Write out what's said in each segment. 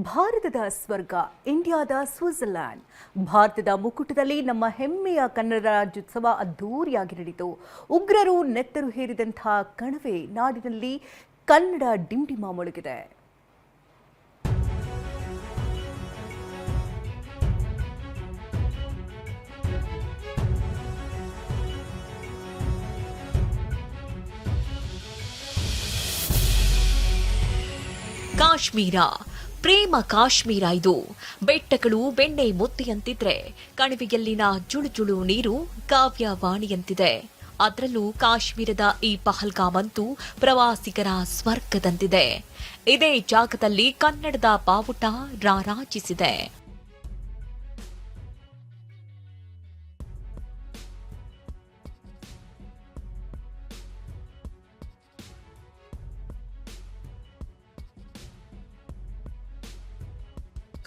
ಭಾರತದ ಸ್ವರ್ಗ, ಇಂಡಿಯಾದ ಸ್ವಿಟ್ಜರ್ಲ್ಯಾಂಡ್. ಭಾರತದ ಮುಕುಟದಲ್ಲಿ ನಮ್ಮ ಹೆಮ್ಮೆಯ ಕನ್ನಡ ರಾಜ್ಯೋತ್ಸವ ಅದ್ಧೂರಿಯಾಗಿ ನಡೆಯಿತು. ಉಗ್ರರು ನೆತ್ತರು ಹೇರಿದಂತಹ ಕಣವೇ ನಾಡಿನಲ್ಲಿ ಕನ್ನಡ ಡಿಂಡಿಮ ಮೊಳಗಿದೆ. ಕಾಶ್ಮೀರ. ಪ್ರೇಮ ಕಾಶ್ಮೀರ ಇದು. ಬೆಟ್ಟಗಳು ಬೆಣ್ಣೆ ಮುತ್ತಿಯಂತಿದ್ರೆ, ಕಣಿವೆಯಲ್ಲಿನ ಜುಳುಜುಳು ನೀರು ಕಾವ್ಯವಾಣಿಯಂತಿದೆ. ಅದರಲ್ಲೂ ಕಾಶ್ಮೀರದ ಈ ಪಹಲ್ಗಾಮ್ ಅಂತೂ ಪ್ರವಾಸಿಗರ ಸ್ವರ್ಗದಂತಿದೆ. ಇದೇ ಜಾಗದಲ್ಲಿ ಕನ್ನಡದ ಬಾವುಟ ರಾರಾಜಿಸಿದೆ.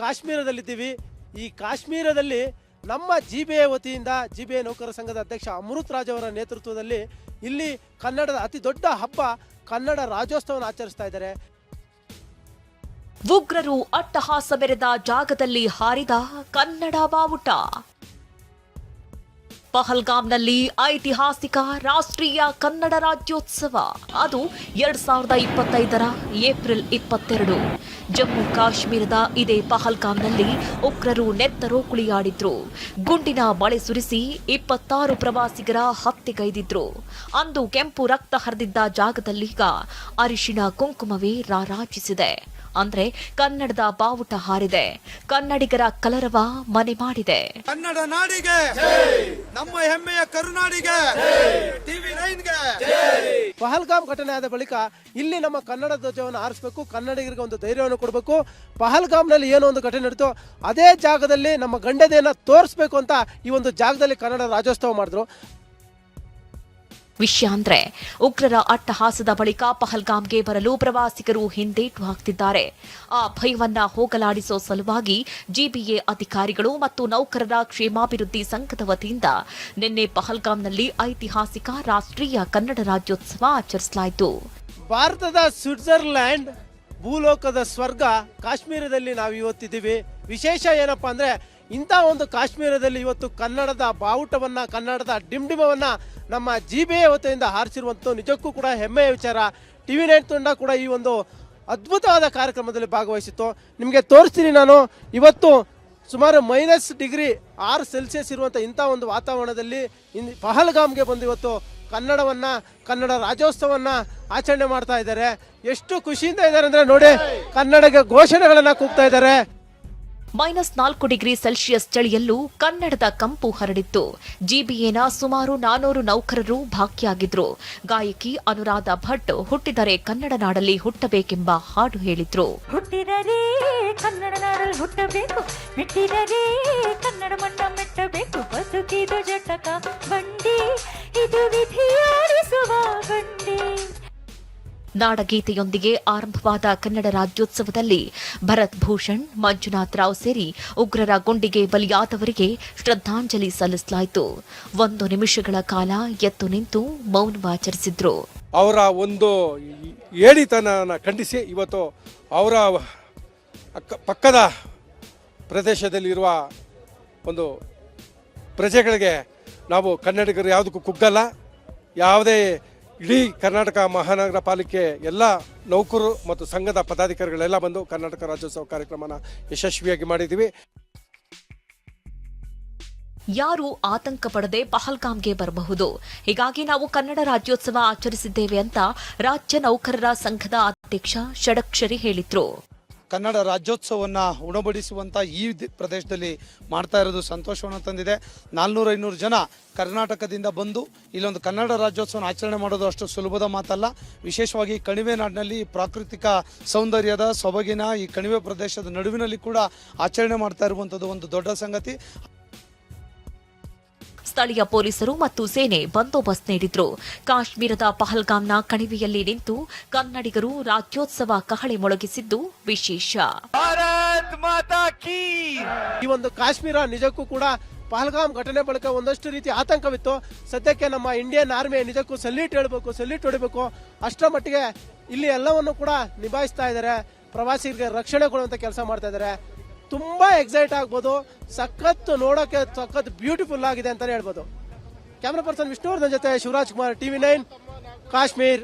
ಕಾಶ್ಮೀರದಲ್ಲಿದ್ದೀವಿ. ಈ ಕಾಶ್ಮೀರದಲ್ಲಿ ನಮ್ಮ ಜಿ ಬಿ ಎ ವತಿಯಿಂದ ಜಿ ಬಿ ಎ ನೌಕರ ಸಂಘದ ಅಧ್ಯಕ್ಷ ಅಮೃತ್ ರಾಜ್ ಅವರ ನೇತೃತ್ವದಲ್ಲಿ ಇಲ್ಲಿ ಕನ್ನಡದ ಅತಿ ದೊಡ್ಡ ಹಬ್ಬ ಕನ್ನಡ ರಾಜ್ಯೋತ್ಸವವನ್ನು ಆಚರಿಸ್ತಾ ಇದ್ದಾರೆ. ಉಗ್ರರು ಅಟ್ಟಹಾಸ ಬೆರೆದ ಜಾಗದಲ್ಲಿ ಹಾರಿದ ಕನ್ನಡ ಬಾವುಟ ಪಹಲ್ಗಾಮ್ನಲ್ಲಿ ಐತಿಹಾಸಿಕ ರಾಷ್ಟ್ರೀಯ ಕನ್ನಡ ರಾಜ್ಯೋತ್ಸವ. ಅದು ಎರಡ್ ಸಾವಿರದ ಇಪ್ಪತ್ತೈದರ ಏಪ್ರಿಲ್ ಇಪ್ಪತ್ತೆರಡು. ಜಮ್ಮು ಕಾಶ್ಮೀರದ ಇದೇ ಪಹಲ್ಗಾಂನಲ್ಲಿ ಉಗ್ರರು ನೆತ್ತರೋ ಕುಳಿಯಾಡಿದ್ರು. ಗುಂಡಿನ ಮಳೆ ಸುರಿಸಿ ಇಪ್ಪತ್ತಾರು ಪ್ರವಾಸಿಗರ ಹತ್ಯೆಗೈದಿದ್ರು. ಅಂದು ಕೆಂಪು ರಕ್ತ ಹರಿದಿದ್ದ ಜಾಗದಲ್ಲೀಗ ಅರಿಶಿನ ಕುಂಕುಮವೇ ರಾರಾಜಿಸಿದೆ. ಅಂದ್ರೆ ಕನ್ನಡದ ಬಾವುಟ ಹಾರಿದೆ. ಕನ್ನಡಿಗರ ಕಲರವ ಮನೆ ಮಾಡಿದೆ. ಕನ್ನಡ ನಾಡಿಗೆ. ನಮ್ಮ ಹೆಮ್ಮೆಯ ಕರುನಾಡಿಗೆ. ಟಿವಿ ನೈನ್ಗೆ. ಪಹಲ್ಗಾಮ್ ಘಟನೆ ಆದ ಬಳಿಕ ಇಲ್ಲಿ ನಮ್ಮ ಕನ್ನಡ ಧ್ವಜವನ್ನು ಆರಿಸಬೇಕು ಕನ್ನಡಿಗರಿಗೆ ಒಂದು ಧೈರ್ಯವನ್ನು ಕೊಡಬೇಕು. ಪಹಲ್ಗಾಮ್ನಲ್ಲಿ ಏನೋ ಒಂದು ಘಟನೆ ನಡೀತು. ಅದೇ ಜಾಗದಲ್ಲಿ ನಮ್ಮ ಗಂಡದೆಯನ್ನು ತೋರಿಸ್ಬೇಕು ಅಂತ ಈ ಒಂದು ಜಾಗದಲ್ಲಿ ಕನ್ನಡ ರಾಜ್ಯೋತ್ಸವ ಮಾಡಿದ್ರು. ವಿಷಯ ಅಂದ್ರೆ ಉಗ್ರರ ಅಟ್ಟಹಾಸದ ಬಳಿಕ ಪಹಲ್ಗಾಮ್ಗೆ ಬರಲು ಪ್ರವಾಸಿಗರು ಹಿಂದೇಟು ಹಾಕ್ತಿದ್ದಾರೆ. ಆ ಭಯವನ್ನ ಹೋಗಲಾಡಿಸೋ ಸಲುವಾಗಿ ಜಿಬಿಎ ಅಧಿಕಾರಿಗಳು ಮತ್ತು ನೌಕರರ ಕ್ಷೇಮಾಭಿವೃದ್ಧಿ ಸಂಘದ ವತಿಯಿಂದ ನಿನ್ನೆ ಪಹಲ್ಗಾಮ್ನಲ್ಲಿ ಐತಿಹಾಸಿಕ ರಾಷ್ಟ್ರೀಯ ಕನ್ನಡ ರಾಜ್ಯೋತ್ಸವ ಆಚರಿಸಲಾಯಿತು. ಭಾರತದ ಸ್ವಿಟ್ಜರ್ಲ್ಯಾಂಡ್ ಭೂಲೋಕದ ಸ್ವರ್ಗ ಕಾಶ್ಮೀರದಲ್ಲಿ ನಾವು ಇವತ್ತಿದ್ದೀವಿ ವಿಶೇಷ ಏನಪ್ಪಾ ಅಂದ್ರೆ ಇಂಥ ಒಂದು ಕಾಶ್ಮೀರದಲ್ಲಿ ಇವತ್ತು ಕನ್ನಡದ ಬಾವುಟವನ್ನು, ಕನ್ನಡದ ಡಿಮ್ಡಿಮವನ್ನು ನಮ್ಮ ಜಿ ಬಿ ಎ ವತಿಯಿಂದ ಹಾರಿಸಿರುವಂಥ ನಿಜಕ್ಕೂ ಕೂಡ ಹೆಮ್ಮೆಯ ವಿಚಾರ. ಟಿ ವಿ ನೈನ್ ತಂಡ ಕೂಡ ಈ ಒಂದು ಅದ್ಭುತವಾದ ಕಾರ್ಯಕ್ರಮದಲ್ಲಿ ಭಾಗವಹಿಸಿತ್ತು. ನಿಮಗೆ ತೋರಿಸ್ತೀನಿ ನಾನು, ಇವತ್ತು ಸುಮಾರು ಮೈನಸ್ ಡಿಗ್ರಿ ಆರು ಸೆಲ್ಸಿಯಸ್ ಇರುವಂಥ ಇಂಥ ಒಂದು ವಾತಾವರಣದಲ್ಲಿ ಇನ್ ಪಹಲ್ಗಾಮ್ಗೆ ಬಂದು ಇವತ್ತು ಕನ್ನಡವನ್ನು, ಕನ್ನಡ ರಾಜ್ಯೋತ್ಸವವನ್ನು ಆಚರಣೆ ಮಾಡ್ತಾ ಇದ್ದಾರೆ. ಎಷ್ಟು ಖುಷಿಯಿಂದ ಇದ್ದಾರೆ ಅಂದರೆ ನೋಡಿ ಕನ್ನಡಕ್ಕೆ ಘೋಷಣೆಗಳನ್ನು ಕೂಗ್ತಾ ಇದ್ದಾರೆ. ಮೈನಸ್ ನಾಲ್ಕು ಡಿಗ್ರಿ ಸೆಲ್ಸಿಯಸ್ ಚಳಿಯಲ್ಲೂ ಕನ್ನಡದ ಕಂಪು ಹರಡಿತ್ತು. ಜಿಬಿಎನ ಸುಮಾರು ನಾನೂರು ನೌಕರರು ಭಾಗಿಯಾಗಿದ್ರು. ಗಾಯಕಿ ಅನುರಾಧ ಭಟ್ ಹುಟ್ಟಿದರೆ ಕನ್ನಡ ನಾಡಲ್ಲಿ ಹುಟ್ಟಬೇಕೆಂಬ ಹಾಡು ಹೇಳಿದ್ರು. ಹುಟ್ಟಿದರೆ ಹುಟ್ಟಬೇಕು. ಮೆಟ್ಟಿದರೆ ಕನ್ನಡ ಮಣ್ಣ ಮೆಟ್ಟಬೇಕು. ಜಟಕ ಬಂಡಿ. ಇದು ವಿಧಿಯಾಡಿಸುವ ನಾಡಗೀತೆಯೊಂದಿಗೆ ಆರಂಭವಾದ ಕನ್ನಡ ರಾಜ್ಯೋತ್ಸವದಲ್ಲಿ ಭರತ್ ಭೂಷಣ್, ಮಂಜುನಾಥ್ ರಾವ್ ಸೇರಿ ಉಗ್ರರ ಗುಂಡಿಗೆ ಬಲಿಯಾದವರಿಗೆ ಶ್ರದ್ಧಾಂಜಲಿ ಸಲ್ಲಿಸಲಾಯಿತು. ಒಂದು ನಿಮಿಷಗಳ ಕಾಲ ಎತ್ತು ನಿಂತು ಮೌನವಾಚರಿಸಿದ್ರು ಅವರ ಒಂದು ಏಳಿತನ ಖಂಡಿಸಿ ಇವತ್ತು ಅವರ ಪಕ್ಕದ ಪ್ರದೇಶದಲ್ಲಿರುವ ಒಂದು ಪ್ರಜೆಗಳಿಗೆ ನಾವು ಕನ್ನಡಿಗರು ಯಾವುದಕ್ಕೂ ಕುಗ್ಗಲ್ಲ. ಯಾವುದೇ ಇಡೀ ಕರ್ನಾಟಕ ಮಹಾನಗರ ಪಾಲಿಕೆ ಎಲ್ಲ ನೌಕರು ಮತ್ತು ಸಂಘದ ಪದಾಧಿಕಾರಿಗಳೆಲ್ಲ ಬಂದು ಕರ್ನಾಟಕ ರಾಜ್ಯೋತ್ಸವ ಕಾರ್ಯಕ್ರಮನ ಯಶಸ್ವಿಯಾಗಿ ಮಾಡಿದ್ದೀವಿ. ಯಾರು ಆತಂಕ ಪಡದೆ ಪಹಲ್ಗಾಮ್ಗೆ ಬರಬಹುದು. ಹೀಗಾಗಿ ನಾವು ಕನ್ನಡ ರಾಜ್ಯೋತ್ಸವ ಆಚರಿಸಿದ್ದೇವೆ ಅಂತ ರಾಜ್ಯ ನೌಕರರ ಸಂಘದ ಅಧ್ಯಕ್ಷ ಷಡಕ್ಷರಿ ಹೇಳಿದ್ರು. ಕನ್ನಡ ರಾಜ್ಯೋತ್ಸವವನ್ನು ಉಣಬಡಿಸುವಂಥ ಈ ಪ್ರದೇಶದಲ್ಲಿ ಮಾಡ್ತಾ ಇರೋದು ಸಂತೋಷವನ್ನು ತಂದಿದೆ. ನಾಲ್ನೂರು ಐನೂರು ಜನ ಕರ್ನಾಟಕದಿಂದ ಬಂದು ಇಲ್ಲೊಂದು ಕನ್ನಡ ರಾಜ್ಯೋತ್ಸವನ ಆಚರಣೆ ಮಾಡೋದು ಅಷ್ಟು ಸುಲಭದ ಮಾತಲ್ಲ. ವಿಶೇಷವಾಗಿ ಕಣಿವೆ ನಾಡಿನಲ್ಲಿ ಪ್ರಾಕೃತಿಕ ಸೌಂದರ್ಯದ ಸೊಬಗಿನ ಈ ಕಣಿವೆ ಪ್ರದೇಶದ ನಡುವಿನಲ್ಲಿ ಕೂಡ ಆಚರಣೆ ಮಾಡ್ತಾ ಇರುವಂಥದ್ದು ಒಂದು ದೊಡ್ಡ ಸಂಗತಿ. ಸ್ಥಳೀಯ ಪೊಲೀಸರು ಮತ್ತು ಸೇನೆ ಬಂದೋಬಸ್ತ್ ನೀಡಿದ್ರು. ಕಾಶ್ಮೀರದ ಪಹಲ್ಗಾಮ್ನ ಕಣಿವೆಯಲ್ಲಿ ನಿಂತು ಕನ್ನಡಿಗರು ರಾಜ್ಯೋತ್ಸವ ಕಹಳೆ ಮೊಳಗಿಸಿದ್ದು ವಿಶೇಷ. ಈ ಒಂದು ಕಾಶ್ಮೀರ ನಿಜಕ್ಕೂ ಕೂಡ ಪಹಲ್ಗಾಮ್ ಘಟನೆ ಬಳಿಕ ಒಂದಷ್ಟು ರೀತಿ ಆತಂಕವಿತ್ತು. ಸದ್ಯಕ್ಕೆ ನಮ್ಮ ಇಂಡಿಯನ್ ಆರ್ಮಿ ನಿಜಕ್ಕೂ ಸಲ್ಯೂಟ್ ಹೇಳಬೇಕು ಸಲ್ಯೂಟ್ ಹೊಡಿಬೇಕು ಅಷ್ಟರ ಮಟ್ಟಿಗೆ ಇಲ್ಲಿ ಎಲ್ಲವನ್ನು ಕೂಡ ನಿಭಾಯಿಸ್ತಾ ಇದ್ದಾರೆ. ಪ್ರವಾಸಿಗರಿಗೆ ರಕ್ಷಣೆ ಕೊಡುವಂತ ಕೆಲಸ ಮಾಡ್ತಾ ಇದ್ದಾರೆ. ತುಂಬಾ ಎಕ್ಸೈಟ್ ಆಗ್ಬೋದು. ಸಖತ್ ನೋಡೋಕೆ ಸಖತ್ ಬ್ಯೂಟಿಫುಲ್ ಆಗಿದೆ ಅಂತಾನೆ ಹೇಳ್ಬೋದು. ಕ್ಯಾಮ್ರಾ ಪರ್ಸನ್ ವಿಷ್ಣುವರ್ಧನ್ ಜೊತೆ ಶಿವರಾಜ್ ಕುಮಾರ್ ಟಿವಿ ನೈನ್ ಕಾಶ್ಮೀರ್.